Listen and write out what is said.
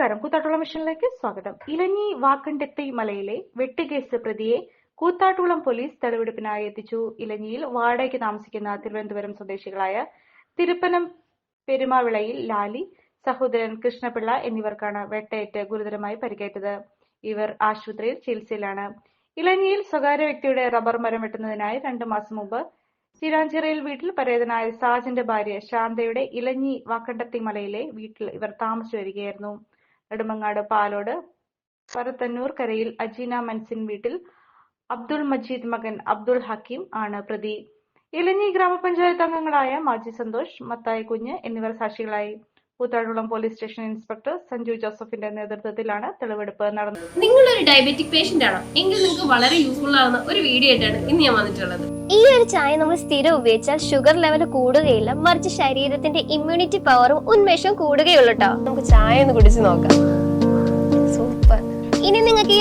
നമസ്കാരം. കൂത്താട്ടുളം മിഷനിലേക്ക് സ്വാഗതം. ഇലഞ്ഞി വാക്കണ്ടെത്തി മലയിലെ വെട്ടുകേസ് പ്രതിയെ കൂത്താട്ടുളം പോലീസ് തെളിവെടുപ്പിനായി എത്തിച്ചു. ഇലഞ്ഞിയിൽ വാടകയ്ക്ക് താമസിക്കുന്ന തിരുവനന്തപുരം സ്വദേശികളായ തിരുപ്പനം പെരുമാവിളയിൽ ലാലി സഹോദരൻ കൃഷ്ണപിള്ള എന്നിവർക്കാണ് വെട്ടയേറ്റ് ഗുരുതരമായി പരിക്കേറ്റത്. ഇവർ ആശുപത്രിയിൽ ചികിത്സയിലാണ്. ഇലഞ്ഞിയിൽ സ്വകാര്യ വ്യക്തിയുടെ റബ്ബർ മരം വെട്ടുന്നതിനായി രണ്ടു മാസം മുമ്പ് ചിരാഞ്ചിറയിൽ വീട്ടിൽ പരേതനായ സാജന്റെ ഭാര്യ ശാന്തയുടെ ഇലഞ്ഞി വാക്കണ്ടത്തി മലയിലെ വീട്ടിൽ ഇവർ താമസിച്ചു വരികയായിരുന്നു. നെടുമങ്ങാട് പാലോട് പരത്തന്നൂർ കരയിൽ അജീന മൻസിൻ വീട്ടിൽ അബ്ദുൾ മജീദ് മകൻ അബ്ദുൾ ഹക്കീം ആണ് പ്രതി. ഇലഞ്ഞി ഗ്രാമപഞ്ചായത്ത് അംഗങ്ങളായ മാജി സന്തോഷ് മത്തായി കുഞ്ഞ് എന്നിവർ സാക്ഷികളായി. Koothattukulam police station inspector Sanju ജോസഫിന്റെ നേതൃത്വത്തിലാണ് തെളിവെടുപ്പ് നടന്നത്. നിങ്ങൾ ഒരു ഡയബറ്റിക് പേഷ്യന്റ് ആണോ? എങ്കിൽ നിങ്ങൾക്ക് വളരെ യൂസ്ഫുൾ ആവുന്ന ഒരു വീഡിയോ ആയിട്ടാണ് ഇന്ന് ഞാൻ വന്നിട്ടുള്ളത്. ഈ ഒരു ചായ നമ്മൾ സ്ഥിരം ഉപയോഗിച്ചാൽ ഷുഗർ ലെവൽ കൂടുകയില്ല മറിച്ച് ശരീരത്തിന്റെ ഇമ്മ്യൂണിറ്റി പവറും ഉന്മേഷവും കൂടുകയുള്ളൂ കേട്ടോ നമുക്ക് ചായ ഒന്ന് കുടിച്ച് നോക്കാം.